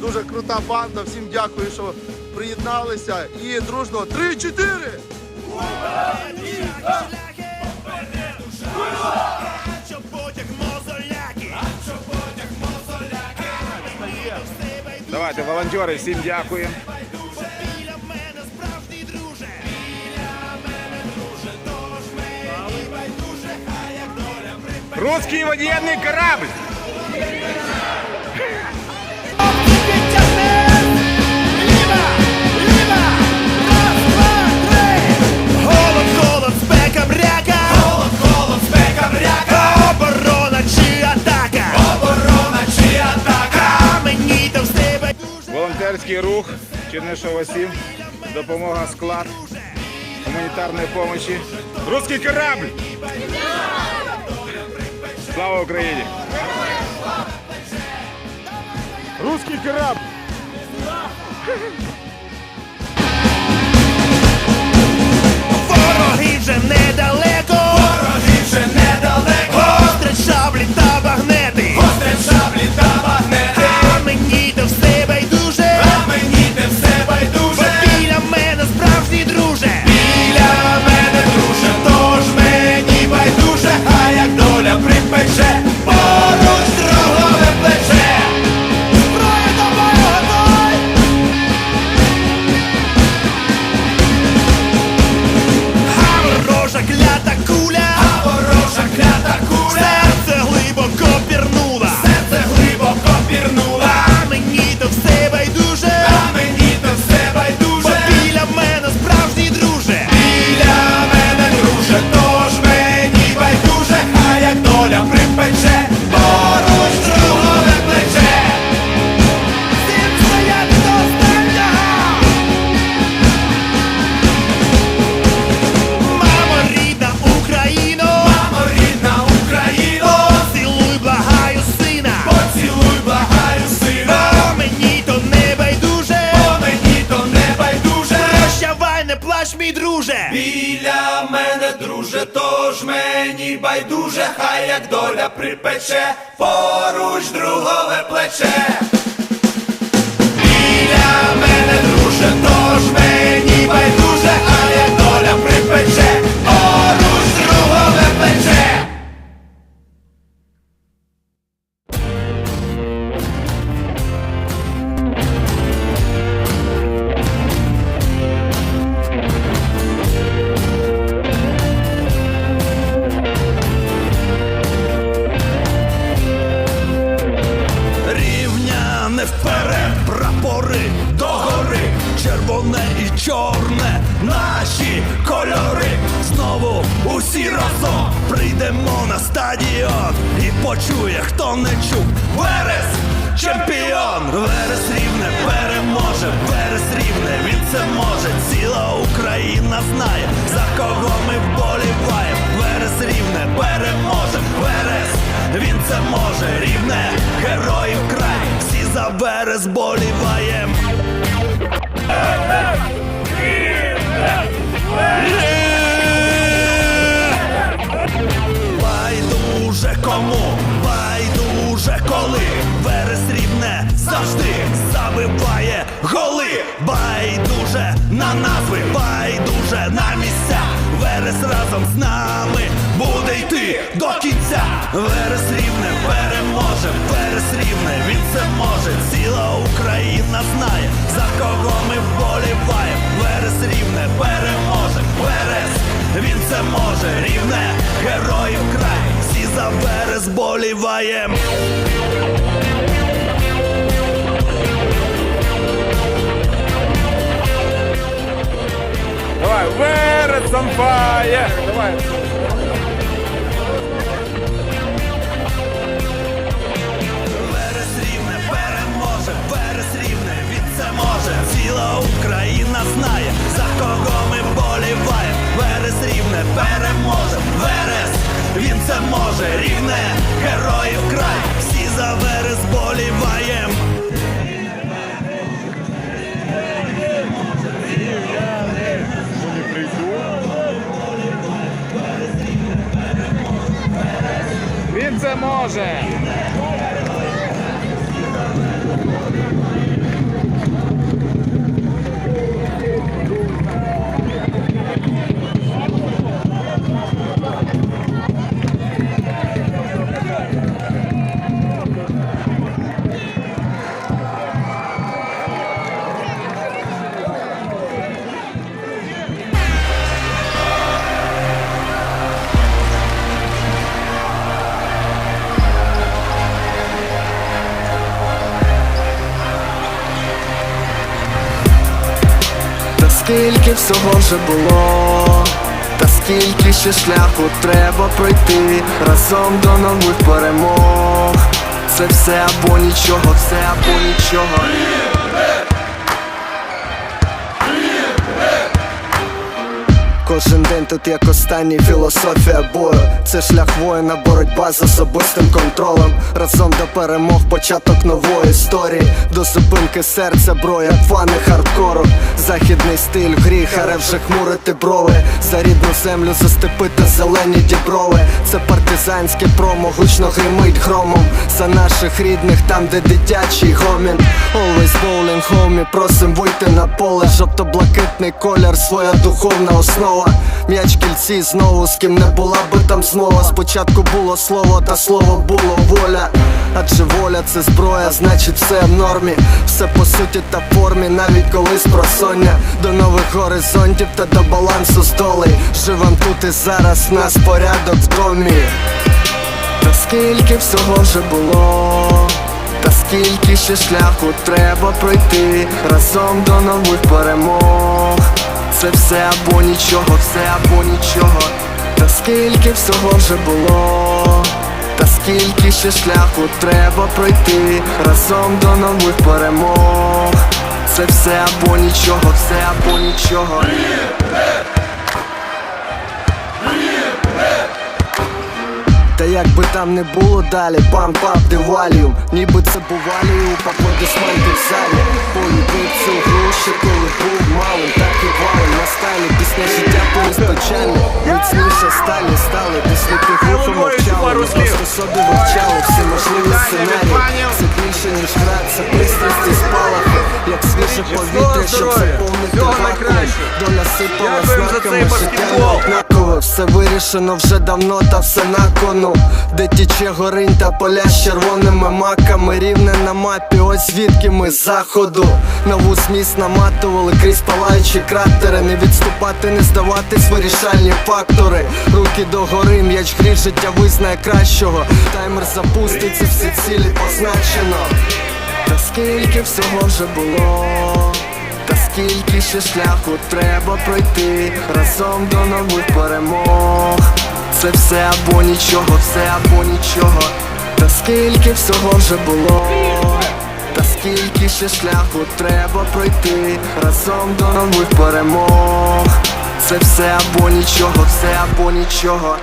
дуже крута банда. Всім дякую, що приєдналися. І дружно 3-4! Що потяг мозоляки, Давайте, волонтери, всім дякуємо. Русский воєнний корабль! Волонтерський рух Чернишова 7. Допомога склад гуманітарної допомоги. Русский корабль! Слава Україні! Русский корабль! Вороги вже недалеко. Тож мені байдуже, хай як доля припече, поруч другове плече. Біля мене, друже, тож мені байдуже, а як доля припече, поруч другове плече. Чемпіон, Верес рівне переможе, Верес рівне, він це може. Ціла Україна знає, за кого ми вболіваємо. Верес рівне переможе, Верес, він це може, рівне, героїв край, всі за Верес боліваєм. Байдуже разом з нами. Буде йти до кінця. Верес рівне переможе, Верес рівне, він це може. Ціла Україна знає, за кого ми вболіваємо. Верес рівне переможе, Верес він це може, рівне, героїв край, всі за верес боліваєм. Верес on fire! Давай! Він скільки всього вже було, та скільки ще шляху треба пройти разом до нових перемог. Це все або нічого, все або нічого. Кожен день тут як останній філософія бою. Це шлях воїна, боротьба з особистим контролем. Разом до перемог, початок нової історії. До зупинки серця, броя, фани хардкору. Західний стиль в грі, харе вже хмурити брови. За рідну землю застепити зелені діброви. Це партизанське промо, гучно гримить громом. За наших рідних, там де дитячий гомін. Always bowling, homie, просим вийти на поле. Жовто-блакитний колір, своя духовна основа М'яч кільці знову, з ким не була би там змова. Спочатку було слово, та слово було воля. Адже воля це зброя, значить все в нормі. Все по суті та формі, навіть колись просоння До нових горизонтів та до балансу з долей Живем тут і зараз, нас порядок в домі. Та скільки всього вже було, та скільки ще шляху треба пройти. Разом до нових перемог. Це все або нічого, все або нічого, та скільки всього вже було, та скільки ще шляху треба пройти разом до нових перемог. Це все або нічого, все або нічого. Та як би там не було далі, пам пап де Ніби це був валіум, аплодисменти в залі Цю гру ще коли був малим, так і валим. На сталі пісня життя полісточальне Міцніше сталі стали, після пігуху мовчали Ми просто собі вивчали всі можливі сценарії. Це більше ніж гра, це пристрасті спалахи. Як свіже повітря, щоб заповнити вакуум. Доля сипала знаками життя Все вирішено вже давно та все на кону. Де тіче горинь та поля з червоними маками. Рівне на мапі, ось звідки ми з заходу. Нову зміст наматували крізь палаючі кратери. Не відступати, не здаватись вирішальні фактори. Руки догори, м'яч грі, життя визнає кращого. Таймер запуститься, всі цілі позначено. Та скільки всього вже було та скільки ще шляху треба пройти разом до нових перемог. Це все або нічого, все або нічого. Та скільки всього вже було, та скільки ще шляху треба пройти разом до нових перемог. Це все або нічого, все або нічого.